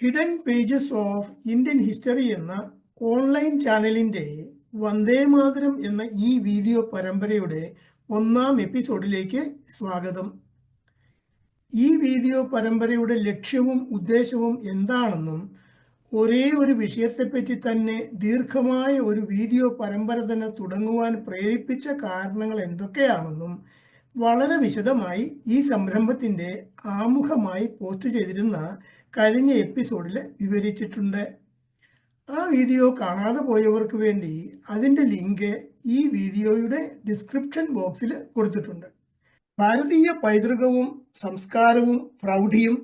Hidden pages of Indian history എന്ന online ചാനലിന്റെ വന്ദേ മാതരം എന്ന ഈ വീഡിയോ പരമ്പരയുടെ ഒന്നാം എപ്പിസോഡിലേക്ക് സ്വാഗതം. ഈ വീഡിയോ പരമ്പരയുടെ ലക്ഷ്യവും ഉദ്ദേശവും എന്താണെന്നും ഒരേ ഒരു വിഷയത്തെപ്പറ്റി തന്നെ ദീർഘമായ ഒരു വീഡിയോ പരമ്പര തന്നെ തുടങ്ങുവാൻ പ്രേരിപ്പിച്ച കാരണങ്ങൾ എന്തൊക്കെയാണെന്നും വളരെ വിശദമായി ഈ സംരംഭത്തിന്റെ ആമുഖമായി പോസ്റ്റ് ചെയ്തിരുന്ന കഴിഞ്ഞ എപ്പിസോഡിൽ വിവരിച്ചിട്ടുണ്ട്. ആ വീഡിയോ കാണാതെ പോയവർക്ക് വേണ്ടി അതിന്റെ ലിങ്ക് ഈ വീഡിയോയുടെ ഡിസ്ക്രിപ്ഷൻ ബോക്സിൽ കൊടുത്തിട്ടുണ്ട്. ഭാരതീയ പൈതൃകവും സംസ്കാരവും പ്രൗഢിയും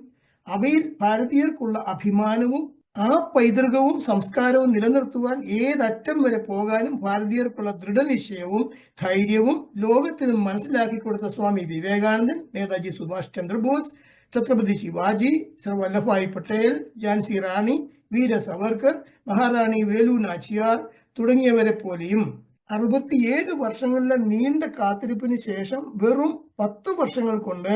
അവയിൽ ഭാരതീയർക്കുള്ള അഭിമാനവും ആ പൈതൃകവും സംസ്കാരവും നിലനിർത്തുവാൻ ഏതറ്റം വരെ പോകാനും ഭാരതീയർക്കുള്ള ദൃഢനിശ്ചയവും ധൈര്യവും ലോകത്തിന് മനസ്സിലാക്കി കൊടുത്ത സ്വാമി വിവേകാനന്ദൻ നേതാജി സുഭാഷ് ചന്ദ്രബോസ് ഛത്രപതി ശിവാജി സർ വല്ലഭായ് പട്ടേൽ ജാൻസി റാണി വീര സവർക്കർ മഹാറാണി വേലു നാച്ചിയാർ തുടങ്ങിയവരെ പോലെയും അറുപത്തിയേഴ് വർഷങ്ങളിലെ നീണ്ട കാത്തിരിപ്പിന് ശേഷം വെറും പത്ത് വർഷങ്ങൾ കൊണ്ട്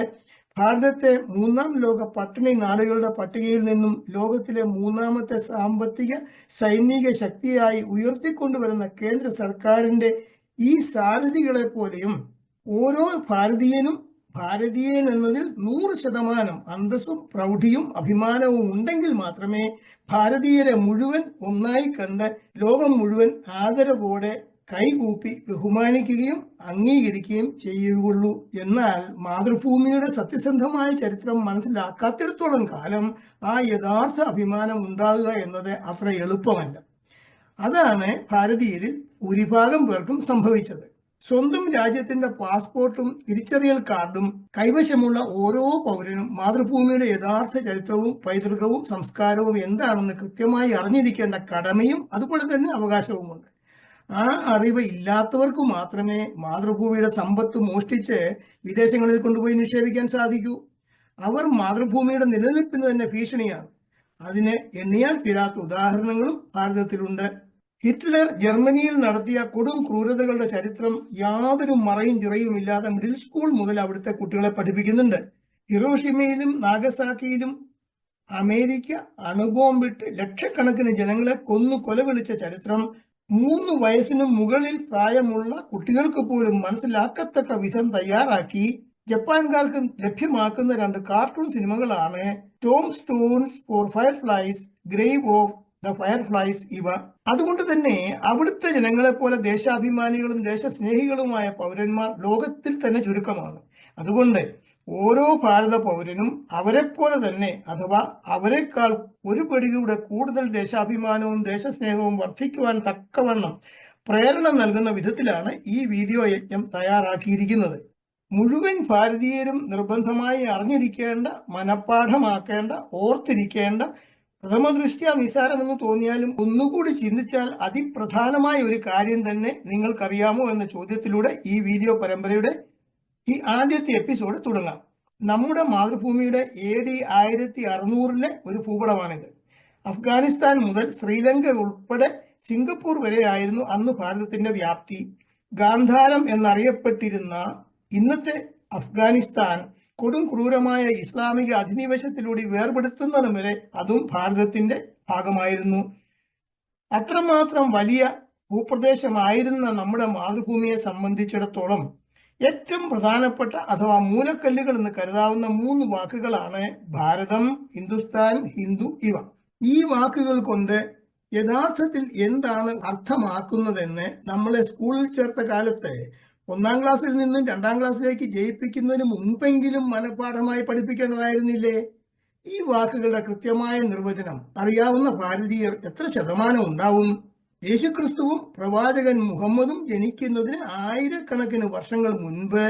ഭാരതത്തെ മൂന്നാം ലോക പട്ടിണി നാടുകളുടെ പട്ടികയിൽ നിന്നും ലോകത്തിലെ മൂന്നാമത്തെ സാമ്പത്തിക സൈനിക ശക്തിയായി ഉയർത്തിക്കൊണ്ടുവരുന്ന കേന്ദ്ര സർക്കാരിന്റെ ഈ സാരഥികളെ പോലെയും ഓരോ ഭാരതീയനും ഭാരതീയൻ എന്നതിൽ നൂറ് ശതമാനം അന്തസ്സും പ്രൗഢിയും അഭിമാനവും ഉണ്ടെങ്കിൽ മാത്രമേ ഭാരതീയരെ മുഴുവൻ ഒന്നായി കണ്ട് ലോകം മുഴുവൻ ആദരവോടെ കൈകൂപ്പി ബഹുമാനിക്കുകയും അംഗീകരിക്കുകയും ചെയ്യുകയുള്ളൂ. എന്നാൽ മാതൃഭൂമിയുടെ സത്യസന്ധമായ ചരിത്രം മനസ്സിലാക്കാത്തിടത്തോളം കാലം ആ യഥാർത്ഥ അഭിമാനം ഉണ്ടാകുക എന്നത് അത്ര എളുപ്പമല്ല. അതാണ് ഭാരതീയരിൽ ഭൂരിഭാഗം പേർക്കും സംഭവിച്ചത്. സ്വന്തം രാജ്യത്തിന്റെ പാസ്പോർട്ടും തിരിച്ചറിയൽ കാർഡും കൈവശമുള്ള ഓരോ പൗരനും മാതൃഭൂമിയുടെ യഥാർത്ഥ ചരിത്രവും പൈതൃകവും സംസ്കാരവും എന്താണെന്ന് കൃത്യമായി അറിഞ്ഞിരിക്കേണ്ട കടമയും അതുപോലെ തന്നെ അവകാശവുമുണ്ട്. ആ അറിവ് ഇല്ലാത്തവർക്ക് മാത്രമേ മാതൃഭൂമിയുടെ സമ്പത്ത് മോഷ്ടിച്ച് വിദേശങ്ങളിൽ കൊണ്ടുപോയി നിക്ഷേപിക്കാൻ സാധിക്കൂ. അവർ മാതൃഭൂമിയുടെ നിലനിൽപ്പിന് തന്നെ ഭീഷണിയാണ്. അതിന് എണ്ണിയാൽ തീരാത്ത ഉദാഹരണങ്ങളും ഭാരതത്തിലുണ്ട്. ഹിറ്റ്ലർ ജർമ്മനിയിൽ നടത്തിയ കൊടും ക്രൂരതകളുടെ ചരിത്രം യാതൊരു മറയും ചിറയും ഇല്ലാതെ മിഡിൽ സ്കൂൾ മുതൽ അവിടുത്തെ കുട്ടികളെ പഠിപ്പിക്കുന്നുണ്ട്. ഹിറോഷിമയിലും നാഗസാക്കിയിലും അമേരിക്ക അണുബോംബിട്ട് ലക്ഷക്കണക്കിന് ജനങ്ങളെ കൊന്നു കൊലവിളിച്ച ചരിത്രം മൂന്ന് വയസ്സിന് മുകളിൽ പ്രായമുള്ള കുട്ടികൾക്ക് പോലും മനസ്സിലാക്കത്തക്ക വിധം തയ്യാറാക്കി ജപ്പാൻകാർക്ക് ലഭ്യമാക്കുന്ന രണ്ട് കാർട്ടൂൺ സിനിമകളാണ് tombstones for fireflies grave of the fireflies ഇവ. അതുകൊണ്ട് തന്നെ അവിടുത്തെ ജനങ്ങളെ പോലെ ദേശാഭിമാനികളും ദേശസ്നേഹികളുമായ പൗരന്മാർ ലോകത്തിൽ തന്നെ ചുരുക്കമാണ്. അതുകൊണ്ട് ഓരോ ഭാരത പൗരനും അവരെപ്പോലെ തന്നെ അഥവാ അവരെക്കാൾ ഒരു പടികൂടെ കൂടുതൽ ദേശാഭിമാനവും ദേശസ്നേഹവും വർദ്ധിക്കുവാൻ തക്കവണ്ണം പ്രേരണ നൽകുന്ന വിധത്തിലാണ് ഈ വീഡിയോ യജ്ഞം തയ്യാറാക്കിയിരിക്കുന്നത്. മുഴുവൻ ഭാരതീയരും നിർബന്ധമായി അറിഞ്ഞിരിക്കേണ്ട മനഃപ്പാഠമാക്കേണ്ട ഓർത്തിരിക്കേണ്ട പ്രഥമദൃഷ്ട്യാ നിസാരമെന്ന് തോന്നിയാലും ഒന്നുകൂടി ചിന്തിച്ചാൽ അതിപ്രധാനമായ ഒരു കാര്യം തന്നെ നിങ്ങൾക്കറിയാമോ എന്ന ചോദ്യത്തിലൂടെ ഈ വീഡിയോ പരമ്പരയുടെ ഈ ആദ്യത്തെ എപ്പിസോഡ് തുടങ്ങാം. നമ്മുടെ മാതൃഭൂമിയുടെ എ ഡി ആയിരത്തി അറുന്നൂറിലെ ഒരു ഭൂപടമാണിത്. അഫ്ഗാനിസ്ഥാൻ മുതൽ ശ്രീലങ്ക ഉൾപ്പെടെ സിംഗപ്പൂർ വരെയായിരുന്നു അന്ന് ഭാരതത്തിന്റെ വ്യാപ്തി. ഗാന്ധാരം എന്നറിയപ്പെട്ടിരുന്ന ഇന്നത്തെ അഫ്ഗാനിസ്ഥാൻ കൊടും ക്രൂരമായ ഇസ്ലാമിക അധിനിവേശത്തിലൂടെ വേർപെടുത്തുന്നതും വരെ അതും ഭാരതത്തിന്റെ ഭാഗമായിരുന്നു. അത്രമാത്രം വലിയ ഭൂപ്രദേശമായിരുന്ന നമ്മുടെ മാതൃഭൂമിയെ സംബന്ധിച്ചിടത്തോളം ഏറ്റവും പ്രധാനപ്പെട്ട അഥവാ മൂലക്കല്ലുകൾ എന്ന് കരുതാവുന്ന മൂന്ന് വാക്കുകളാണ് ഭാരതം ഹിന്ദുസ്ഥാൻ ഹിന്ദു ഇവ. ഈ വാക്കുകൾ കൊണ്ട് യഥാർത്ഥത്തിൽ എന്താണ് അർത്ഥമാക്കുന്നതെന്ന് നമ്മളെ സ്കൂളിൽ ചേർത്ത കാലത്ത് ഒന്നാം ക്ലാസ്സിൽ നിന്നും രണ്ടാം ക്ലാസ്സിലേക്ക് ജയിപ്പിക്കുന്നതിന് മുൻപെങ്കിലും മനഃപ്പാഠമായി പഠിപ്പിക്കേണ്ടതായിരുന്നില്ലേ? ഈ വാക്കുകളുടെ കൃത്യമായ നിർവചനം അറിയാവുന്ന ഭാരതീയർ എത്ര ശതമാനം ഉണ്ടാവും? യേശുക്രിസ്തുവും പ്രവാചകൻ മുഹമ്മദും ജനിക്കുന്നതിന് ആയിരക്കണക്കിന് വർഷങ്ങൾ മുൻപ്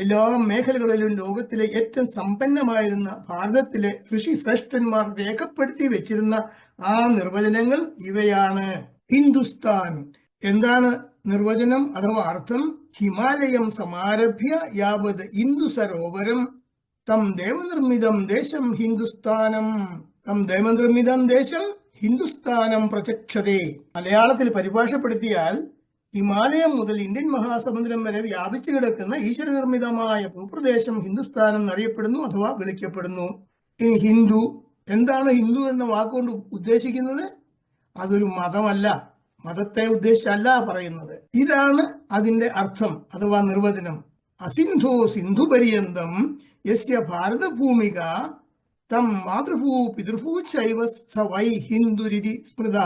എല്ലാ മേഖലകളിലും ലോകത്തിലെ ഏറ്റവും സമ്പന്നമായിരുന്ന ഭാരതത്തിലെ ഋഷി ശ്രേഷ്ഠന്മാർ രേഖപ്പെടുത്തി വെച്ചിരുന്ന ആ നിർവചനങ്ങൾ ഇവയാണ്. ഹിന്ദുസ്ഥാൻ. എന്താണ് നിർവചനം അഥവാ അർത്ഥം? ഹിമാലയം സമാരഭ്യ യാവത് ഇന്ദു സരോവരം. തം ദേവനിർമ്മിതം ദേശം ഹിന്ദുസ്ഥാനം. തം ദേവനിർമ്മിതം ദേശം ഹിന്ദുസ്ഥാനം പ്രചക്ഷതേ മലയാളത്തിൽ പരിഭാഷപ്പെടുത്തിയാൽ ഹിമാലയം മുതൽ ഇന്ത്യൻ മഹാസമുദ്രം വരെ വ്യാപിച്ചു കിടക്കുന്ന ഈശ്വരനിർമ്മിതമായ ഭൂപ്രദേശം ഹിന്ദുസ്ഥാനം എന്നറിയപ്പെടുന്നു അഥവാ വിളിക്കപ്പെടുന്നു. ഇനി ഹിന്ദു. എന്താണ് ഹിന്ദു എന്ന വാക്കുകൊണ്ട് ഉദ്ദേശിക്കുന്നത്? അതൊരു മതമല്ല. മതത്തെ ഉദ്ദേശിച്ചല്ല പറയുന്നത്. ഇതാണ് അതിന്റെ അർത്ഥം അഥവാ നിർവചനം. അസിന്ധു സിന്ധു പര്യന്തം യസ്യ ഭാരതഭൂമിക തം മാതൃഭൂ പിതൃഭൂ ശൈവ സ വൈ ഹിന്ദുരിതി സ്മൃത.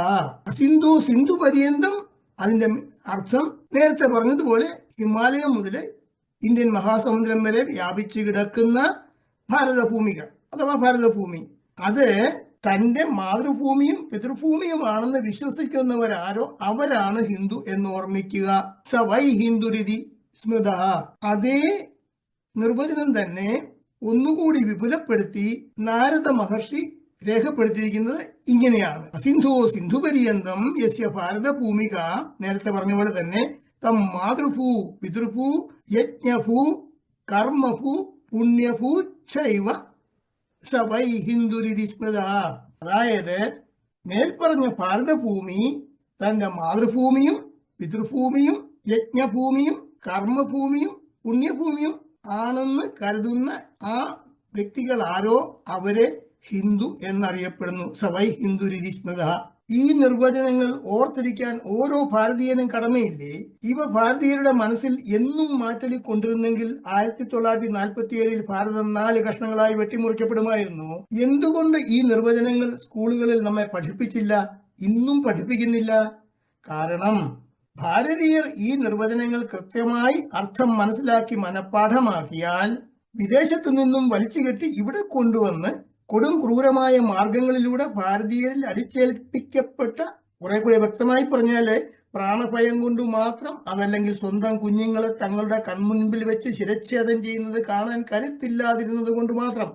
സിന്ധു സിന്ധു പര്യന്തം അതിന്റെ അർത്ഥം നേരത്തെ പറഞ്ഞതുപോലെ ഹിമാലയം മുതൽ ഇന്ത്യൻ മഹാസമുദ്രം വരെ വ്യാപിച്ചു കിടക്കുന്ന ഭാരതഭൂമികൾ അഥവാ ഭാരതഭൂമി. അത് തന്റെ മാതൃഭൂമിയും പിതൃഭൂമിയുമാണെന്ന് വിശ്വസിക്കുന്നവരാരോ അവരാണ് ഹിന്ദു എന്ന് ഓർമ്മിക്കുക സ വൈ ഹിന്ദുരിതി സ്മൃത. അതേ നിർവചനം തന്നെ ഒന്നുകൂടി വിപുലപ്പെടുത്തി നാരദ മഹർഷി രേഖപ്പെടുത്തിയിരിക്കുന്നത് ഇങ്ങനെയാണ്. സിന്ധു സിന്ധു പര്യന്തം യസ്യ ഭാരതഭൂമിക നേരത്തെ പറഞ്ഞ പോലെ തന്നെ തം മാതൃഭൂ പിതൃഭൂ യജ്ഞഭൂ കർമ്മഭൂ പുണ്യഭൂ ചൈവ സവൈ ഹിന്ദുരിസ്മൃത അതായത് മേൽപ്പറഞ്ഞ ഭാരതഭൂമി തന്റെ മാതൃഭൂമിയും പിതൃഭൂമിയും യജ്ഞഭൂമിയും കർമ്മഭൂമിയും പുണ്യഭൂമിയും ആണെന്ന് കരുതുന്ന ആ വ്യക്തികൾ ആരോ അവരെ ഹിന്ദു എന്നറിയപ്പെടുന്നു. സവൈ ഹിന്ദു രീതി സ്മൃത. ഈ നിർവചനങ്ങൾ ഓർത്തിരിക്കാൻ ഓരോ ഭാരതീയനും കടമയില്ലേ? ഇവ ഭാരതീയരുടെ മനസ്സിൽ എന്നും മാറ്റലി കൊണ്ടിരുന്നെങ്കിൽ ആയിരത്തി തൊള്ളായിരത്തി നാൽപ്പത്തി ഏഴിൽ ഭാരതം നാല് കഷ്ണങ്ങളായി വെട്ടിമുറിക്കപ്പെടുമായിരുന്നു. എന്തുകൊണ്ട് ഈ നിർവചനങ്ങൾ സ്കൂളുകളിൽ നമ്മെ പഠിപ്പിച്ചില്ല? ഇന്നും പഠിപ്പിക്കുന്നില്ല. കാരണം ഭാരതീയർ ഈ നിർവചനങ്ങൾ കൃത്യമായി അർത്ഥം മനസ്സിലാക്കി മനഃപ്പാഠമാക്കിയാൽ വിദേശത്തു നിന്നും വലിച്ചു കെട്ടി ഇവിടെ കൊണ്ടുവന്ന് കൊടും ക്രൂരമായ മാർഗങ്ങളിലൂടെ ഭാരതീയരിൽ അടിച്ചേൽപ്പിക്കപ്പെട്ട കുറെ കൂടെ വ്യക്തമായി പറഞ്ഞാൽ പ്രാണഭയം കൊണ്ട് മാത്രം അതല്ലെങ്കിൽ സ്വന്തം കുഞ്ഞുങ്ങളെ തങ്ങളുടെ കൺമുൻപിൽ വെച്ച് ശിരച്ഛേദം ചെയ്യുന്നത് കാണാൻ കരുത്തില്ലാതിരുന്നത് കൊണ്ട് മാത്രം.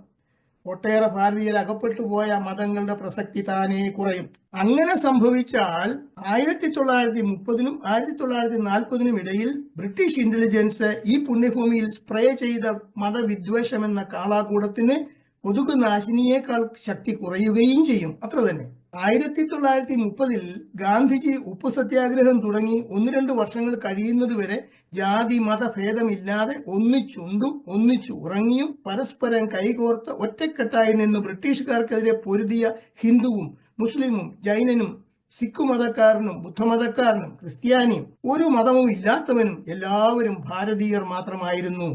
ഒട്ടേറെ ഭാരതീയർ അകപ്പെട്ടു പോയ മതങ്ങളുടെ പ്രസക്തി താനേ കുറയും. അങ്ങനെ സംഭവിച്ചാൽ ആയിരത്തി തൊള്ളായിരത്തി മുപ്പതിനും ആയിരത്തി തൊള്ളായിരത്തി നാൽപ്പതിനും ഇടയിൽ ബ്രിട്ടീഷ് ഇന്റലിജൻസ് ഈ പുണ്യഭൂമിയിൽ സ്പ്രേ ചെയ്ത മതവിദ്വേഷം എന്ന കാളാകൂടത്തിന് കൊതുക് നാശിനിയേക്കാൾ ശക്തി കുറയുകയും ചെയ്യും. അത്ര തന്നെ. ആയിരത്തി തൊള്ളായിരത്തി മുപ്പതിൽ ഗാന്ധിജി ഉപ്പ് സത്യാഗ്രഹം തുടങ്ങി ഒന്ന് രണ്ട് വർഷങ്ങൾ കഴിയുന്നതുവരെ ജാതി മത ഭേദമില്ലാതെ ഒന്നിച്ചുണ്ടും ഒന്നിച്ചു ഉറങ്ങിയും പരസ്പരം കൈകോർത്ത് ഒറ്റക്കെട്ടായി നിന്ന് ബ്രിട്ടീഷുകാർക്കെതിരെ പൊരുതിയ ഹിന്ദുവും മുസ്ലിമും ജൈനനും സിഖ് മതക്കാരനും ബുദ്ധമതക്കാരനും ക്രിസ്ത്യാനിയും ഒരു മതവും ഇല്ലാത്തവനും എല്ലാവരും ഭാരതീയർ മാത്രമായിരുന്നു.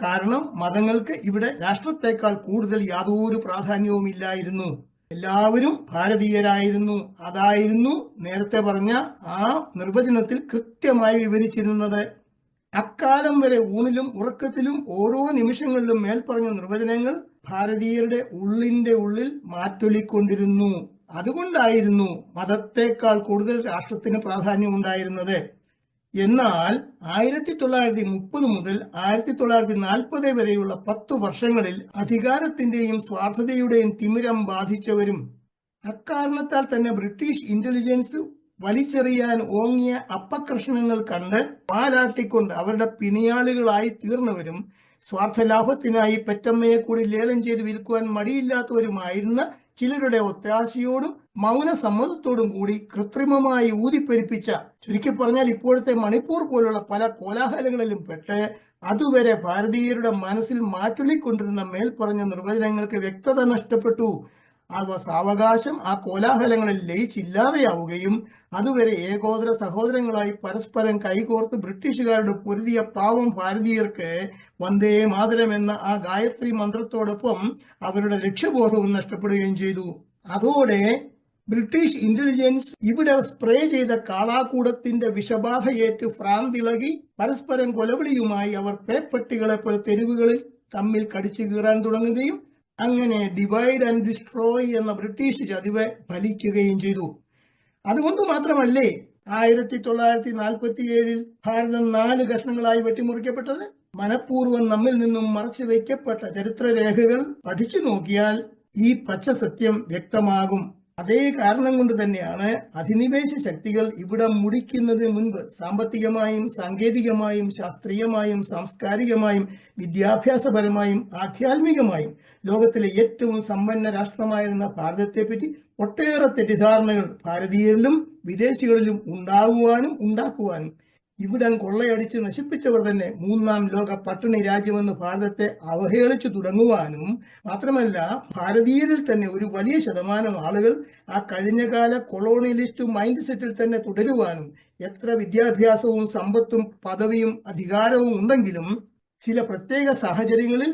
കാരണം മതങ്ങൾക്ക് ഇവിടെ രാഷ്ട്രത്തെക്കാൾ കൂടുതൽ യാതൊരു പ്രാധാന്യവും ഇല്ലായിരുന്നു എല്ലാവരും ഭാരതീയരായിരുന്നു. അതായിരുന്നു നേരത്തെ പറഞ്ഞ ആ നിർവചനത്തിൽ കൃത്യമായി വിവരിച്ചിരുന്നത്. അക്കാലം വരെ ഊണിലും ഉറക്കത്തിലും ഓരോ നിമിഷങ്ങളിലും മേൽപ്പറഞ്ഞ നിർവചനങ്ങൾ ഭാരതീയരുടെ ഉള്ളിന്റെ ഉള്ളിൽ മാറ്റൊലിക്കൊണ്ടിരുന്നു. അതുകൊണ്ടായിരുന്നു മതത്തെക്കാൾ കൂടുതൽ രാഷ്ട്രത്തിന് പ്രാധാന്യമുണ്ടായിരുന്നത് എന്നാൽ ആയിരത്തി തൊള്ളായിരത്തി മുപ്പത് മുതൽ ആയിരത്തി തൊള്ളായിരത്തി നാൽപ്പത് വരെയുള്ള പത്തു വർഷങ്ങളിൽ അധികാരത്തിന്റെയും സ്വാർത്ഥതയുടെയും തിമിരം ബാധിച്ചവരും അക്കാരണത്താൽ തന്നെ ബ്രിട്ടീഷ് ഇന്റലിജൻസ് വലിച്ചെറിയാൻ ഓങ്ങിയ അപ്പകർഷണങ്ങൾ കണ്ട് പാലാട്ടിക്കൊണ്ട് അവരുടെ പിണിയാളുകളായി തീർന്നവരും സ്വാർത്ഥ ലാഭത്തിനായി പെറ്റമ്മയെ കൂടി ലേലം ചെയ്ത് വിൽക്കുവാൻ മടിയില്ലാത്തവരുമായിരുന്ന ചിലരുടെ ഒത്താശയോടും മൗന സമ്മതത്തോടും കൂടി കൃത്രിമമായി ഊതിപ്പെരിപ്പിച്ച ചുരുക്കി പറഞ്ഞാൽ ഇപ്പോഴത്തെ മണിപ്പൂർ പോലുള്ള പല കോലാഹലങ്ങളിലും പെട്ട് അതുവരെ ഭാരതീയരുടെ മനസ്സിൽ മാറ്റൊലിക്കൊണ്ടിരുന്ന മേൽപ്പറഞ്ഞ നിർവചനങ്ങൾക്ക് വ്യക്തത നഷ്ടപ്പെട്ടു. അവ സാവകാശം ആ കോലാഹലങ്ങളിൽ ലയിച്ചില്ലാതെയാവുകയും അതുവരെ ഏകോദര സഹോദരങ്ങളായി പരസ്പരം കൈകോർത്ത് ബ്രിട്ടീഷുകാരുടെ പൊരുതിയ പാവം ഭാരതീയർക്ക് വന്ദേ മാതരം എന്ന ആ ഗായത്രി മന്ത്രത്തോടൊപ്പം അവരുടെ ലക്ഷ്യബോധവും നഷ്ടപ്പെടുകയും ചെയ്തു. അതോടെ ബ്രിട്ടീഷ് ഇന്റലിജൻസ് ഇവിടെ സ്പ്രേ ചെയ്ത കാളാകൂടത്തിന്റെ വിഷബാധയേറ്റ് ഭ്രാന്തിളകി പരസ്പരം കൊലവിളിയുമായി അവർ പേപ്പട്ടികളെ പോലെ തെരുവുകളിൽ തമ്മിൽ കടിച്ചു കീറാൻ തുടങ്ങുകയും അങ്ങനെ ഡിവൈഡ് ആൻഡ് ഡിസ്ട്രോയ് എന്ന ബ്രിട്ടീഷ് ചതിവ് ഫലിക്കുകയും ചെയ്തു. അതുകൊണ്ട് മാത്രമല്ലേ ആയിരത്തി തൊള്ളായിരത്തി നാൽപ്പത്തി ഏഴിൽ ഭാരതം നാല് കഷ്ണങ്ങളായി വെട്ടിമുറിക്കപ്പെട്ടത്? മനഃപൂർവം നമ്മിൽ നിന്നും മറച്ചു വയ്ക്കപ്പെട്ട ചരിത്രരേഖകൾ പഠിച്ചു നോക്കിയാൽ ഈ പച്ച സത്യം വ്യക്തമാകും. അതേ കാരണം കൊണ്ട് തന്നെയാണ് അധിനിവേശ ശക്തികൾ ഇവിടെ മുടിക്കുന്നതിന് മുൻപ് സാമ്പത്തികമായും സാങ്കേതികമായും ശാസ്ത്രീയമായും സാംസ്കാരികമായും വിദ്യാഭ്യാസപരമായും ആധ്യാത്മികമായും ലോകത്തിലെ ഏറ്റവും സമ്പന്ന രാഷ്ട്രമായിരുന്ന ഭാരതത്തെപ്പറ്റി ഒട്ടേറെ തെറ്റിദ്ധാരണകൾ ഭാരതീയരിലും വിദേശികളിലും ഉണ്ടാകുവാനും ഉണ്ടാക്കുവാനും ഇവിടം കൊള്ളയടിച്ച് നശിപ്പിച്ചവർ തന്നെ മൂന്നാം ലോക പട്ടിണി രാജ്യമെന്ന് ഭാരതത്തെ അവഹേളിച്ചു തുടങ്ങുവാനും മാത്രമല്ല ഭാരതീയരിൽ തന്നെ ഒരു വലിയ ശതമാനം ആളുകൾ ആ കഴിഞ്ഞകാല കൊളോണിയലിസ്റ്റ് മൈൻഡ് സെറ്റിൽ തന്നെ തുടരുവാനും എത്ര വിദ്യാഭ്യാസവും സമ്പത്തും പദവിയും അധികാരവും ഉണ്ടെങ്കിലും ചില പ്രത്യേക സാഹചര്യങ്ങളിൽ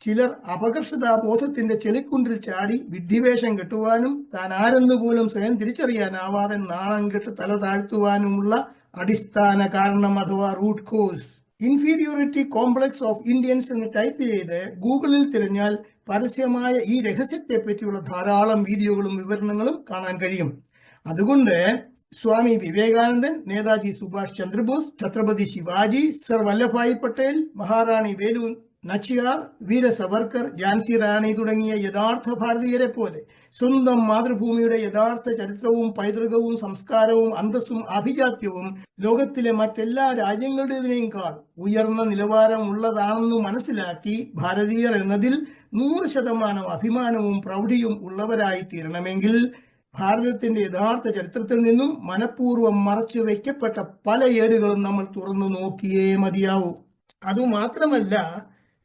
ചിലർ അപകർഷതാബോധത്തിന്റെ ചെളിക്കുണ്ടിൽ ചാടി വിഡ്ഢിവേഷം കെട്ടുവാനും താൻ ആരെന്നുപോലും സ്വയം തിരിച്ചറിയാനാവാതെ നാണം കെട്ട് തല താഴ്ത്തുവാനുമുള്ള അടിസ്ഥാന കാരണം അഥവാ root cause inferiority complex of Indians എന്ന് ടൈപ്പ് ചെയ്ത് ഗൂഗിളിൽ തിരഞ്ഞാൽ പരസ്യമായ ഈ രഹസ്യത്തെ പറ്റിയുള്ള ധാരാളം വീഡിയോകളും വിവരണങ്ങളും കാണാൻ കഴിയും. അതുകൊണ്ട് സ്വാമി വിവേകാനന്ദൻ നേതാജി സുഭാഷ് ചന്ദ്രബോസ് ഛത്രപതി ശിവാജി സർ വല്ലഭായ് പട്ടേൽ മഹാറാണി വേലു നച്ചിയാർ വീര സവർക്കർ ഝാൻസി റാണി തുടങ്ങിയ യഥാർത്ഥ ഭാരതീയരെ പോലെ സ്വന്തം മാതൃഭൂമിയുടെ യഥാർത്ഥ ചരിത്രവും പൈതൃകവും സംസ്കാരവും അന്തസ്സും അഭിജാത്യവും ലോകത്തിലെ മറ്റെല്ലാ രാജ്യങ്ങളുടേതിനേക്കാൾ ഉയർന്ന നിലവാരം ഉള്ളതാണെന്ന് മനസ്സിലാക്കി ഭാരതീയർ എന്നതിൽ നൂറ് ശതമാനം അഭിമാനവും പ്രൗഢിയും ഉള്ളവരായി തീരണമെങ്കിൽ ഭാരതത്തിന്റെ യഥാർത്ഥ ചരിത്രത്തിൽ നിന്നും മനഃപൂർവം മറച്ചു വയ്ക്കപ്പെട്ട പല ഏടുകളും നമ്മൾ തുറന്നു നോക്കിയേ മതിയാവൂ. അതുമാത്രമല്ല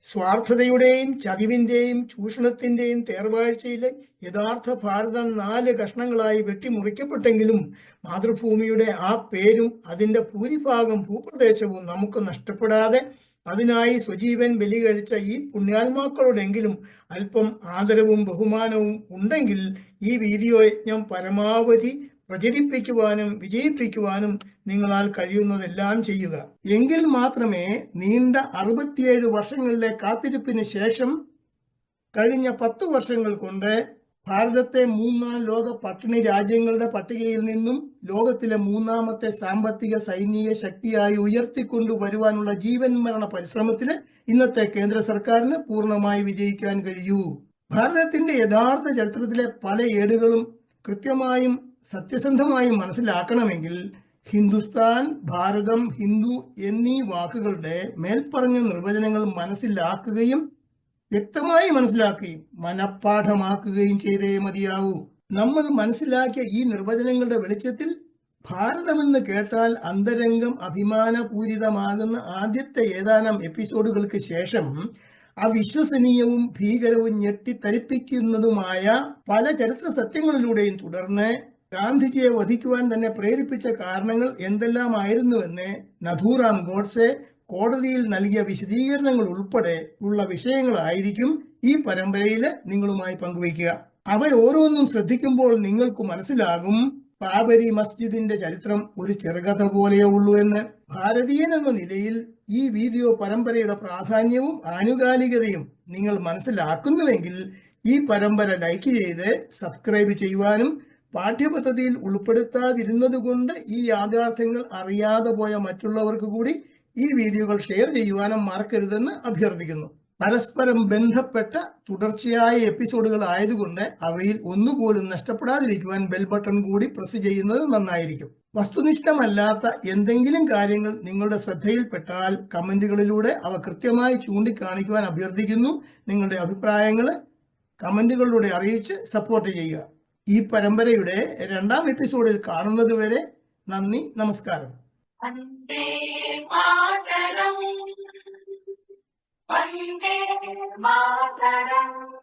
സ്വാർത്ഥതയുടെയും ചതിവിന്റെയും ചൂഷണത്തിന്റെയും തേർവാഴ്ചയിലെ യഥാർത്ഥ ഭാരതം നാല് കഷ്ണങ്ങളായി വെട്ടിമുറിക്കപ്പെട്ടെങ്കിലും മാതൃഭൂമിയുടെ ആ പേരും അതിന്റെ ഭൂരിഭാഗം ഭൂപ്രദേശവും നമുക്ക് നഷ്ടപ്പെടാതെ അതിനായി സ്വജീവൻ ബലി കഴിച്ച ഈ പുണ്യാത്മാക്കളോടെങ്കിലും അല്പം ആദരവും ബഹുമാനവും ഉണ്ടെങ്കിൽ ഈ വീഡിയോ യജ്ഞം പരമാവധി പ്രചരിപ്പിക്കുവാനും വിജയിപ്പിക്കുവാനും നിങ്ങളാൽ കഴിയുന്നതെല്ലാം ചെയ്യുക. എങ്കിൽ മാത്രമേ നീണ്ട അറുപത്തിയേഴ് വർഷങ്ങളിലെ കാത്തിരിപ്പിന് ശേഷം കഴിഞ്ഞ പത്ത് വർഷങ്ങൾ കൊണ്ട് ഭാരതത്തെ മൂന്നാം ലോക പട്ടിണി രാജ്യങ്ങളുടെ പട്ടികയിൽ നിന്നും ലോകത്തിലെ മൂന്നാമത്തെ സാമ്പത്തിക സൈനിക ശക്തിയായി ഉയർത്തിക്കൊണ്ടുവരുവാനുള്ള ജീവൻ മരണ പരിശ്രമത്തിന് ഇന്നത്തെ കേന്ദ്ര സർക്കാരിന് പൂർണമായി വിജയിക്കാൻ കഴിയൂ. ഭാരതത്തിന്റെ യഥാർത്ഥ ചരിത്രത്തിലെ പല ഏടുകളും കൃത്യമായും സത്യസന്ധമായും മനസ്സിലാക്കണമെങ്കിൽ ഹിന്ദുസ്ഥാൻ ഭാരതം ഹിന്ദു എന്നീ വാക്കുകളുടെ മേൽപ്പറഞ്ഞ നിർവചനങ്ങൾ മനസ്സിലാക്കുകയും വ്യക്തമായി മനസ്സിലാക്കുകയും മനഃപ്പാഠമാക്കുകയും ചെയ്തേ മതിയാവൂ. നമ്മൾ മനസ്സിലാക്കിയ ഈ നിർവചനങ്ങളുടെ വെളിച്ചത്തിൽ ഭാരതമെന്ന് കേട്ടാൽ അന്തരംഗം അഭിമാനപൂരിതമാകുന്ന ആദ്യത്തെ ഏതാനും എപ്പിസോഡുകൾക്ക് ശേഷം അവിശ്വസനീയവും ഭീകരവും ഞെട്ടിത്തരിപ്പിക്കുന്നതുമായ പല ചരിത്ര സത്യങ്ങളിലൂടെയും തുടർന്ന് ഗാന്ധിജിയെ വധിക്കുവാൻ തന്നെ പ്രേരിപ്പിച്ച കാരണങ്ങൾ എന്തെല്ലാമായിരുന്നുവെന്ന് നഥൂറാം ഗോഡ്സെ കോടതിയിൽ നൽകിയ വിശദീകരണങ്ങൾ ഉൾപ്പെടെ ഉള്ള വിഷയങ്ങളായിരിക്കും ഈ പരമ്പരയിൽ നിങ്ങളുമായി പങ്കുവയ്ക്കുക. അവ ഓരോന്നും ശ്രദ്ധിക്കുമ്പോൾ നിങ്ങൾക്ക് മനസ്സിലാകും ബാബരി മസ്ജിദിന്റെ ചരിത്രം ഒരു ചെറുകഥ പോലെയേ ഉള്ളൂ എന്ന്. ഭാരതീയൻ എന്ന നിലയിൽ ഈ വീഡിയോ പരമ്പരയുടെ പ്രാധാന്യവും ആനുകാലികതയും നിങ്ങൾ മനസ്സിലാക്കുന്നുവെങ്കിൽ ഈ പരമ്പര ലൈക്ക് ചെയ്ത് സബ്സ്ക്രൈബ് ചെയ്യുവാനും പാഠ്യപദ്ധതിയിൽ ഉൾപ്പെടുത്താതിരുന്നതുകൊണ്ട് ഈ യാഥാർത്ഥ്യങ്ങൾ അറിയാതെ പോയ മറ്റുള്ളവർക്ക് കൂടി ഈ വീഡിയോകൾ ഷെയർ ചെയ്യുവാനും മറക്കരുതെന്ന് അഭ്യർത്ഥിക്കുന്നു. പരസ്പരം ബന്ധപ്പെട്ട തുടർച്ചയായ എപ്പിസോഡുകൾ ആയതുകൊണ്ട് അവയിൽ ഒന്നുപോലും നഷ്ടപ്പെടാതിരിക്കുവാൻ ബെൽ ബട്ടൺ കൂടി പ്രസ് ചെയ്യുന്നത് നന്നായിരിക്കും. വസ്തുനിഷ്ഠമല്ലാത്ത എന്തെങ്കിലും കാര്യങ്ങൾ നിങ്ങളുടെ ശ്രദ്ധയിൽപ്പെട്ടാൽ കമന്റുകളിലൂടെ അവ കൃത്യമായി ചൂണ്ടിക്കാണിക്കുവാൻ അഭ്യർത്ഥിക്കുന്നു. നിങ്ങളുടെ അഭിപ്രായങ്ങൾ കമന്റുകളിലൂടെ അറിയിച്ച് സപ്പോർട്ട് ചെയ്യുക. ഈ പരമ്പരയുടെ രണ്ടാം എപ്പിസോഡിൽ കാണുന്നത് വരെ നന്ദി നമസ്കാരം. വന്ദേ മാതരം.